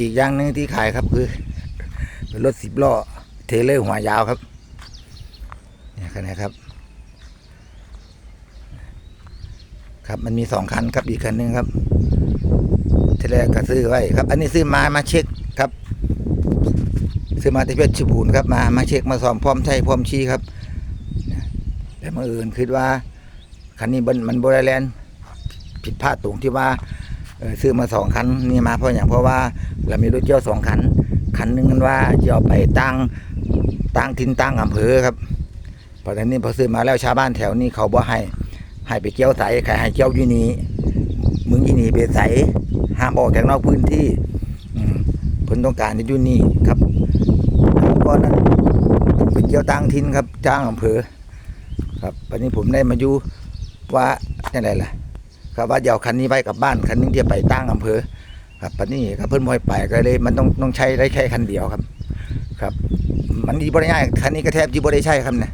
อีกอย่างหนึ่งที่ขายครับคือ เป็นรถสิบล้อเทเลอร์หัวยาวครับเนี่ยคันนี้ครับ ครับมันมีสองคันครับอีกคันหนึ่งครับทีแรกก็ซื้อไว้ครับ อันนี้ซื้อมามาเช็คครับซื้อมาที่เพชรบูรณ์ครับมามาเช็คมาสอบพร้อมใช้พร้อมชี้ครับแต่เมื่ออื่นคิดว่าคันนี้มันมันโบราณแลนผิดพลาดตรงที่ว่า ซื้อมาสองคันนี่มาเพราะอย่างเพราะว่าเรามีรถเจ้าสองคันคันหนึ่งมันว่าจะเอาไปตั้งตั้งทินตั้งอำเภอครับเพราะฉะนั้นพอซื้อมาแล้วชาวบ้านแถวนี้เขาบ่ให้ให้ไปเกี่ยวใสใครให้เกี่ยวยู่นีมึงยู่นี่ไปใสห้ามออกจากนอกพื้นที่อืมเพิ่นต้องการที่อยู่นี่ครับก่อนนั้นไปเกี่ยวต่างถิ่นครับจ้างอำเภอ ครับวันนี้ผมได้มาอยู่ว่าจังไดล่ะ ครับว่าเดี๋ยวคันนี้ไปกลับบ้านคันนึงจะไปตั้งอำเภอ ครับปันนี้ครับเพิ่นบ่ให้ไปก็เลย มันต้องต้องใช้ได้แค่คันเดียวครับ ครับ มันดีบ่ได้ง่ายคันนี้ก็แทบจะบ่ได้ใช้ครับเนี่ย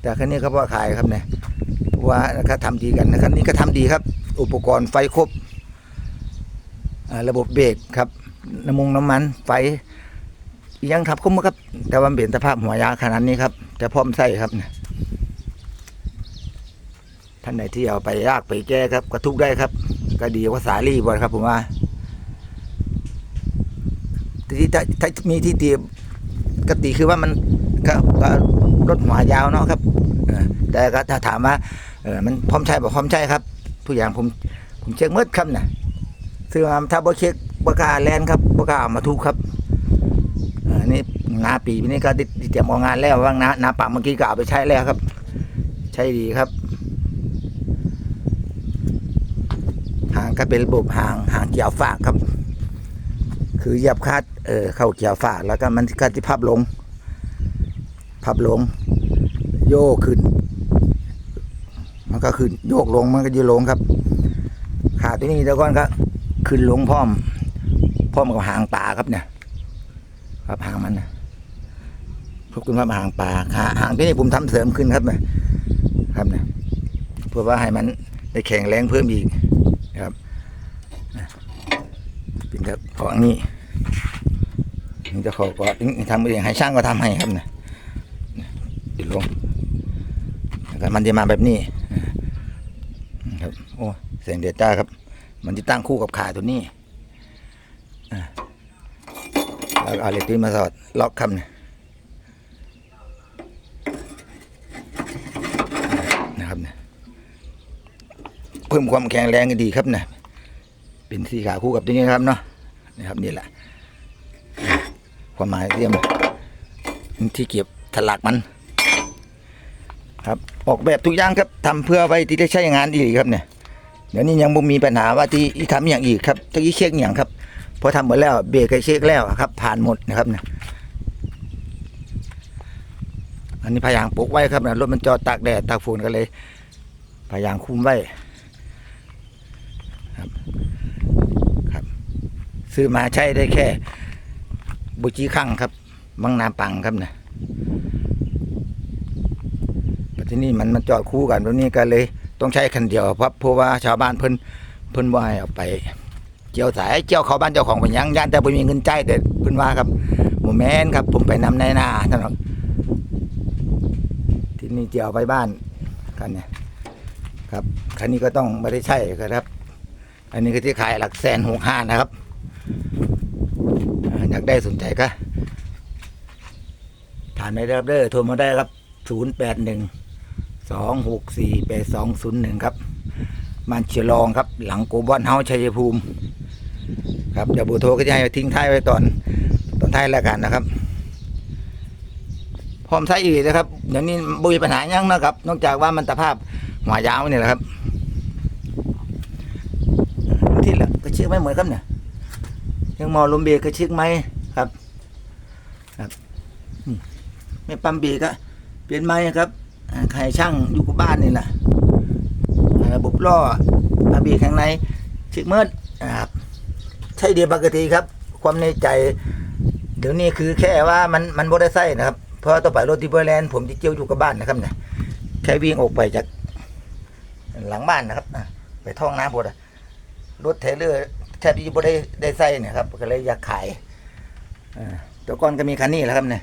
แต่คันนี้เขาบ่ขายครับเนี่ยว่าก็ทำดีกันนะครับนี่ก็ทำดีครับ อุปกรณ์ไฟครบระบบเบรกครับน้ำมงน้ำมันไฟยังทับคมครับ แต่ว่าเปลี่ยนสภาพหัวยาขนาดนี้ครับ แต่พร้อมใส่ครับเนี่ย ท่านไหนที่เอาไปยากไปแก้ครับก็ทุกได้ครับ ก็ดีกว่าสาลี่บ่ครับผมว่าที่ถ้าถ้ามีที่ตีกติคือว่ามันก็รถหัวยาวเนาะครับแต่ก็ถ้าถามว่าเออมันพร้อมใช้บอกพร้อมใช้ครับ ทุกอย่างผมผมเช็คมืดครับนะซื้อมาถ้าบ่เช็คบ่กล้าแลนครับบ่กล้าเอามาทุกครับออนี่นาปีนี้ก็ติดเตรียมออกงานแล้วว่างนานาปักเมื่อกี้ก็เอาไปใช้แล้วครับ ใช้ดีครับหาง ก็เป็นระบบห่างห่างเกี่ยวฝากครับ คือเหยียบคาดเออเข้าเกี่ยวฝากแล้วก็มันก็ที่พับลง พับลง โยกขึ้น มันก็ขึ้นโยกลงมันก็ยืนลงครับ ขาตัวนี้เดี๋ยวก่อนก็ขึ้นลงพร้อมพร้อมกับหางปลาครับเนี่ยครับหางมันนะพวกคุณว่าหางปลาขาหางตัวนี้ผมทำเสริมขึ้นครับเนี่ยครับเนี่ยเพื่อว่าให้มันได้แข็งแรงเพิ่มอีก เป็นครับของนี้มันจะขอก็ทำเองให้ช่างก็ทำให้ครับนี่ยติดลงแล้วมันจะมาแบบนี้ครับโอ้เสียงเดือดจ้าครับ มันจะตั้งคู่กับขาตัวนี้อะแล้วเอาเหล็กที่มาสอดล็อกคำเนี่ยนะครับเนี่ยเพิ่มความแข็งแรงก็ดีครับเนี่ย เป็นสีขาคู่กับตัวนี้ครับเนาะนะครับนี่แหละความหมายเรียมที่เก็บถลักมัน ครับออกแบบทุกอย่างครับทำเพื่อไว้ที่ได้ใช้งานอีกครับเนี่ยเดี๋ยวนี้ยังบ่มีปัญหาว่าที่ที่ทำอย่างอีกครับตะกี้เช็คอย่างครับพอทำหมดแล้วเบรกก็เช็คแล้วครับ ผ่านหมดนะครับเนี่ยอันนี้พยางปลูกไว้ครับนะรถมันจอดตากแดดตากฝนกันเลยพยางคุมไว้ครับ ซื้อมาใช้ได้แค่บุจีข้งครับบางนาปังครับเนี่ยแต่ที่นี่มันมันจอดคู่กันตรงนี้ก็เลยต้องใช้คันเดียวเพราะเพราะว่าชาวบ้านเพิ่นเพิ่นว่าให้เอาไปเกี่ยวสายเกี่ยวเขาบ้านเจ้าของเป็นยังย่านแต่บ่มีเงินจ่ายแต่เพิ่นว่าครับบ่แมนครับ ผมไปนำในนาท่านหรอกที่นี่เกี่ยวไปบ้านกันเนี่ยครับคันนี้ก็ต้องไม่ได้ใช่ครับ อันนี้ก็ที่ขายหลักแสนหกห้านะครับ อยากได้สนใจก็ถามในเด้อเด้อโทรมาได้ครับศูนย์แปดหนึ่งสองหกสี่แปดสองศูนย์หนึ่งครับมันเชียรองครับ หลังโกบอนเฮาชัยภูมิ ครับเดี๋ยวเบูโทรก็จะให้ทิ้งท้ายไว้ตอนตอนท้ายแล้วกันนะครับพร้อมใช้อีกนะครับเดี๋ยวนี้บุยปัญหายังนะครับ นอกจากว่ามันตะภาพหัวยาวนี่แหละครับ ที่ละก็เชือไม่เหมือนครับเนี่ย ยังมอลมเบรกก็เชือกไหมครับ ครับไม่ปั๊มเบรกอะเปลี่ยนไม้ครับใครช่างอยู่กับบ้านนี่แหละอ่าระบบล้ออาบีข้างในชิกเมิดนะครับใช่เดียวปกติครับ ความในใจ เดี๋ยวนี้คือแค่ว่ามันมันบ่ได้ใส่นะครับ เพราะต่อไปรถที่เบอร์แลนด์ผมที่เจียวอยู่กับบ้านนะครับเนี่ยแค่วิ่งออกไปจากหลังบ้านนะครับ ไปท่องน้ำบดรถเทเลอร์ แทบจะบ่ได้ได้ใส่เนี่ยครับก็เลยอยากขายตัวก่อนก็มีคันนี้แหละครับเนี่ย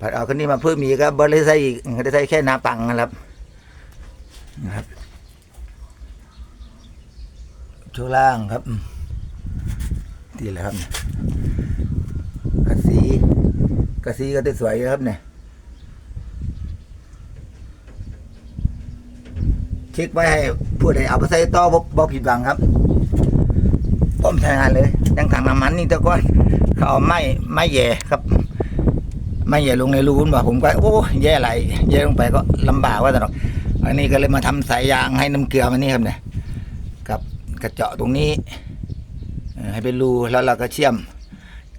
ผัดเอาคันนี้มาเพิ่มอีก็บ่ได้ใส่อีกได้ใส่แค่นาปังนะครับนะครับช่วงล่างครับนี่แหละครับกระสีกระสีก็ได้สวยครับเนี่ย เช็คไว้ให้ผู้ใดเอาไปใส่ต่อบ่บ่ผิดหวังครับผมใช้งานเลยยังถังน้ำมันนี่แต่ก่อนเขาเอาไม้ไม้แย่ครับ ไม้แย่ลงในรูนบ่ผมก็โอ้แย่ไหลแย่ลงไปก็ลำบากว่าแต่หรอกอันนี้ก็เลยมาทำสายยางให้น้ำเกลือมานี่ครับเนี่ยกับกระเจาะตรงนี้ให้เป็นรูแล้วเราก็เชื่อม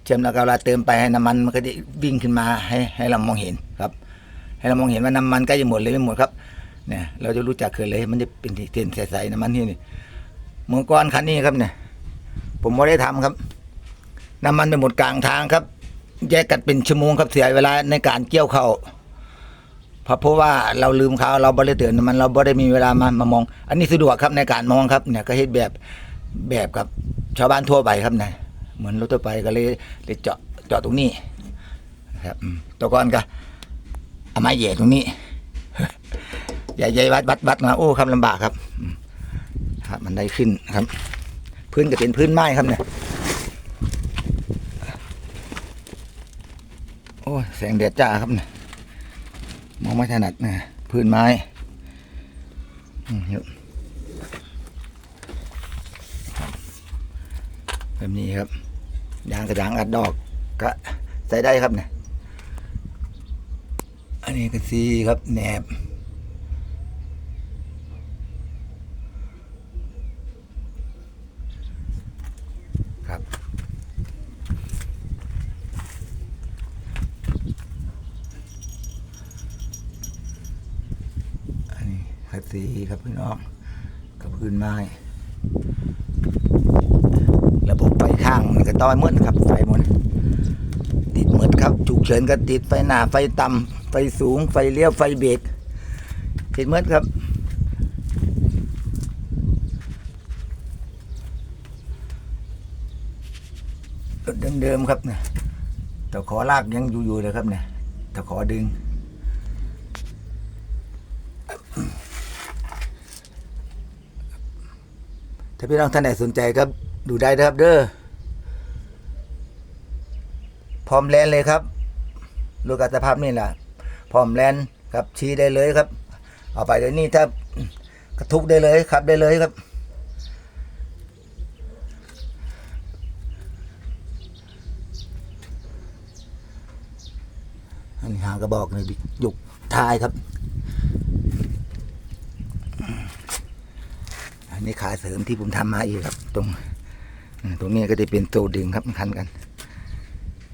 เชื่อมแล้วก็เวลาเติมไปให้น้ำมันมันก็จะวิ่งขึ้นมาให้ให้เรามองเห็นครับ ให้เรามองเห็นว่าน้ำมันใกล้จะหมดเลยไม่หมดครับ เนี่ยเราจะรู้จักเกินเลย มันจะเป็นเส้นใสๆน้ำมันที่นี่เมื่อก่อนคันนี้ครับเนี่ย ผมไม่ได้ทำครับน้ำมันไปหมดกลางทางครับ แยกกันเป็นชั่วโมงครับเสียเวลาในการเกี่ยวเข้าเพราะเพราะว่าเราลืมเขาเราบริเตือนน้ำมันเราไม่ได้มีเวลามามามอง อันนี้สะดวกครับในการมองครับเนี่ยก็เฮ็ดแบบแบบกับ ชาวบ้านทั่วไปครับเนี่ยเหมือนรถทั่วไปก็เลยเลยเจาะเจาะตรงนี้ ครับตัวก่อนก็เอาไม้แหย่ตรงนี้ ใหญ่ๆวัดวัดวัดมาโอ้ครับลำบากครับมครับ มันได้ขึ้นครับ พื้นก็เป็นพื้นไม้ครับเนี่ยโอ้แสงแดดจ้าครับเนี่ยมองไม่ถนัดนะพื้นไม้อืมเยอะแบบนี้ครับยางกระยางอัดดอกก็ใส่ได้ครับเนี่ยอันนี้ก็ซีครับแหนบ อันนี้ขัด สีครับพี่น้องกับพื้นไม้ระบบไฟข้างมันก็ต้อยมืดครับไฟหมดติดมืดครับฉุกเฉินก็ติดไฟหน้าไฟต่ำไฟสูงไฟเลี้ยวไฟเบรกติดมืดครับรถเดิมๆครับเนี่ยตะขอลากยังอยู่ๆเลยครับเนี่ยตะขอดึง ถ้าพี่น้องท่านไหนสนใจครับ ดูได้นะครับเด้อพร้อมแลนเลยครับรูกอัตภาพนี่แหละพร้อมแลนครับชี้ได้เลยครับ เอาไปเดี๋ยวนี้ถ้ากระทุกได้เลยครับได้เลยครับอันนี้หางกระบอกในยุกท้ายครับ อันนี้ขาเสริมที่ผมทำมาอีกครับ ตรงตรงนี้ก็จะเป็นตัวดึงครับคันกัน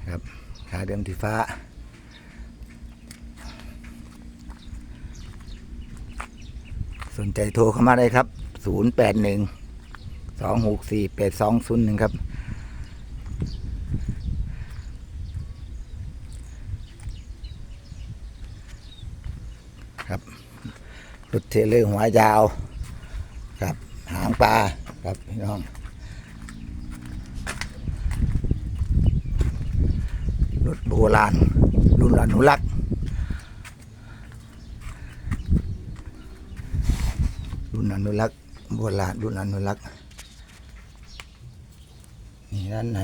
ครับขาเดิมที่ฟ้าสนใจโทรเข้ามาได้ครับ 0 8 1 2 6 4 8 2 0 1 ครับ ครับรถเทเลอร์หัวยาว หางปลาครับพี่น้องรถโบราณรุ่นอนุรักษ์รุ่นอนุรักษ์โบราณรุ่นอนุรักษ์นี่ด้านใน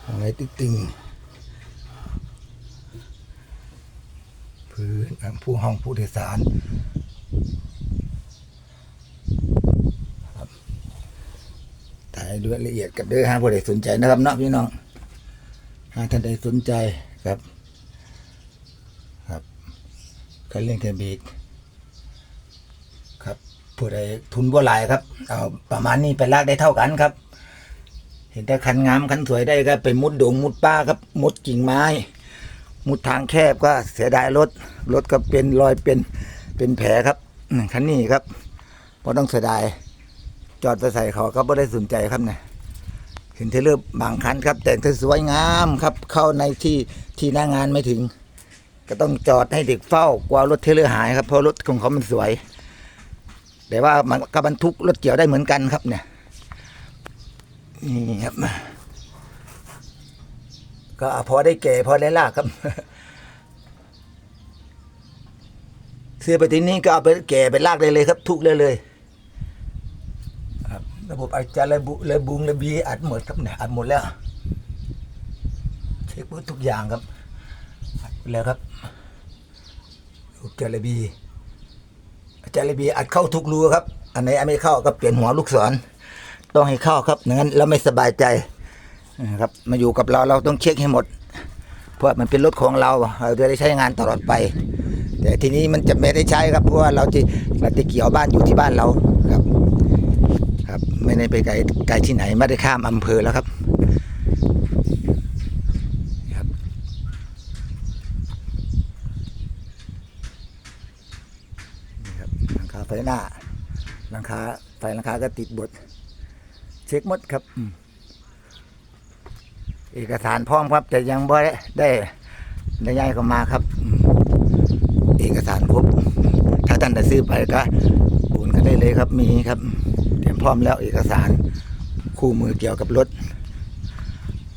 เอาไว้ตึงๆ พื้นอะ ผู้ห้องผู้โดยสารครับถ่ายด้วยละเอียดกันเด้อฮะผู้ใดสนใจนะครับเนาะพี่น้องหาท่านใดสนใจครับ ครับการเล่นแคมบีกครับผู้ใดทุนบ่หลายครับเอาประมาณนี้ไปลากได้เท่ากันครับ เห็นแต่คันงามคันสวยได้ก็ไปมุดดงมุดป้าครับ มุดกิ่งไม้ มุดทางแคบก็เสียดายรถ รถก็เป็นรอยเป็นเป็นแผลครับคันนี้ครับเพราะต้องเสียดายจอดไปใส่เขาก็ไม่ได้สนใจครับเนี่ยเห็นเทเลอร์บางคันครับ แต่งสวยงามครับ เข้าในที่ที่หน้างานไม่ถึง ก็ต้องจอดให้เด็กเฝ้ากลัวรถเทเลอร์หายครับเพราะรถของเขามันสวย แต่ว่ามันก็บรรทุกรถเกี่ยวได้เหมือนกันครับเนี่ยนี่ครับ ก็พอได้แก่พอได้ลากครับซื้อไปทีนี่ก็เอาไปแก่ไปลากได้เลยครับ ทุกเลยเลยระบบอาจารย์ระบุระบุงระบีอัดหมดครับเนี่ยอัดหมดแล้ว เช็คทุกอย่างครับอัดหมดแล้วครับอาจารย์ระบีอาจารย์ระบีอัดเข้าทุกรูครับ อันไหนไม่เข้าก็เปลี่ยนหัวลูกศร ต้องให้เข้าครับงั้นเราไม่สบายใจ นะครับมาอยู่กับเราเราต้องเช็คให้หมด เพราะมันเป็นรถของเราเราจะได้ใช้งานตลอดไป แต่ทีนี้มันจะไม่ได้ใช้ครับเพราะว่าเราจะเราจะเกี่ยวบ้านอยู่ที่บ้านเราครับ ครับไม่ได้ไปไกลไกลที่ไหนไม่ได้ข้ามอำเภอแล้วครับนี่ครับหลังคาไฟหน้าหลังคาไฟหลังคาก็ติดบทเช็คหมดครับอืม เอกสารพร้อมครับ แต่ยังบ่ได้ได้ได้ย้ายเข้ามาครับ เอกสารครบถ้าท่านจะซื้อไปก็โอนกันได้เลยครับมีครับ เตรียมพร้อมแล้วเอกสารคู่มือเกี่ยวกับรถ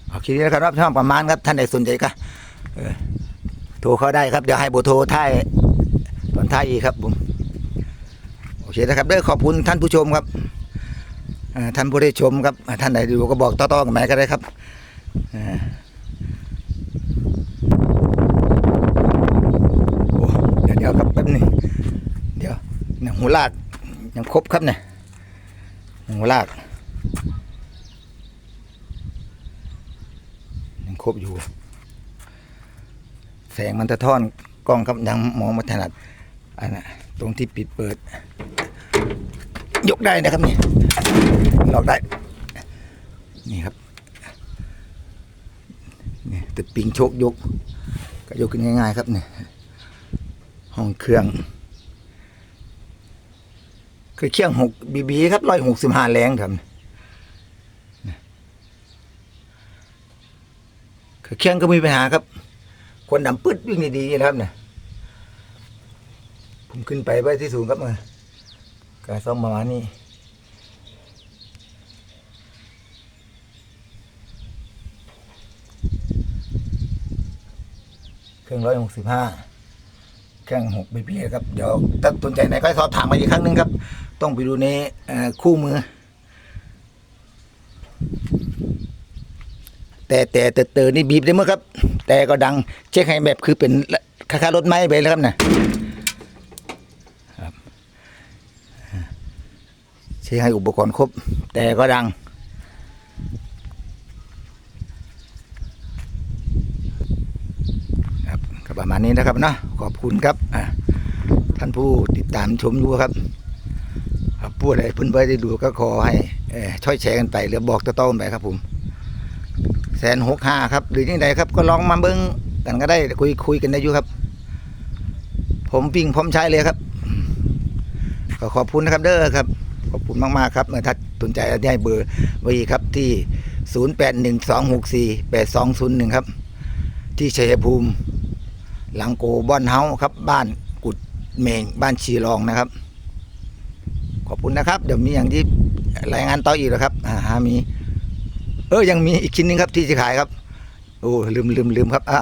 เอาคิดนี้นะครับรอบช่องประมาณครับ ท่านใดสนใจก็โทรเข้าได้ครับ เดี๋ยวให้เบโทรท้ายตอนท้ายอีกครับผมโอเคนะครับเด้อขอบคุณท่านผู้ชมครับท่านผู้ได้ชมครับอ่าท่านใดดูก็บอกต่อๆกันไหมก็ได้ครับ โอ้เดี๋ยวเดี๋ยวครับแป๊บนึงเดี๋ยวหนังหูลากยังครบครับเนี่ยหนังหูลากยังครบอยู่ แสงมันสะท้อนกล้องครับยังมองไม่ถนัดอันน่ะตรงที่ปิดเปิด ยกได้นะครับนี่ลอกได้ นี่ครับ นี่ปิงโชกยก ก็ยกขึ้นง่าย ๆ ครับเนี่ยห้องเครื่องคือเครื่องหกบีบีครับร้อยหกสิบห้าแรงครับคือเครื่องก็มีปัญหาครับ คนดำปืดวิ่งดีๆนะครับเนี่ยผมขึ้นไปไว้ที่สูงครับมาการซ่อมประมาณนี้ รื่องร้อยหกสิบห้าเครื่องหกบีพีครับ เดี๋ยวถ้าสนใจไหนก็สอบถามมาอีกครั้งหนึ่งครับ ต้องไปดูในคู่มือ แต่แต่แต่เตอนี่บีบได้มื่อครับ แต่ก็ดังเช็คให้แบบคือเป็นคล้ายๆรถไม้ไปแล้วครับนะเช็คให้อุปกรณ์ครบ แต่ก็ดัง ครับก็ประมาณ นี้นะครับเนาะขอบคุณครับท่านผู้ติดตามชมอยู่ครับครับผู้ใดเพิ่นไปได้ดูก็ขอให้ช่วยแชร์กันไปหรือบอกต่อๆกันไปครับผมแสนหกห้าครับ หรือยังไงครับ ก็ลองมาเบิ้งกันก็ได้คุยคุยกันได้อยู่ครับ ผมวิ่งพร้อมใช้เลยครับก็ขอบคุณนะครับเด้อครับ ขอบคุณมากๆครับเมื่อถ้าสนใจได้เบอร์ไว้ครับที่ศูนย์แปดหนึ่งสองหกสี่แปดสองศูนย์หนึ่งครับ ที่ชัยภูมิ หลังโกบ้านเฮาครับ บ้านกุดเมงบ้านชีรองนะครับ ขอบคุณนะครับ เดี๋ยวมีอย่างที่รายงานต่ออีกแล้วครับอ่าหามี เออยังมีอีกชิ้นนึงครับที่จะขายครับโอ้ลืมลืมลืมครับ อ่า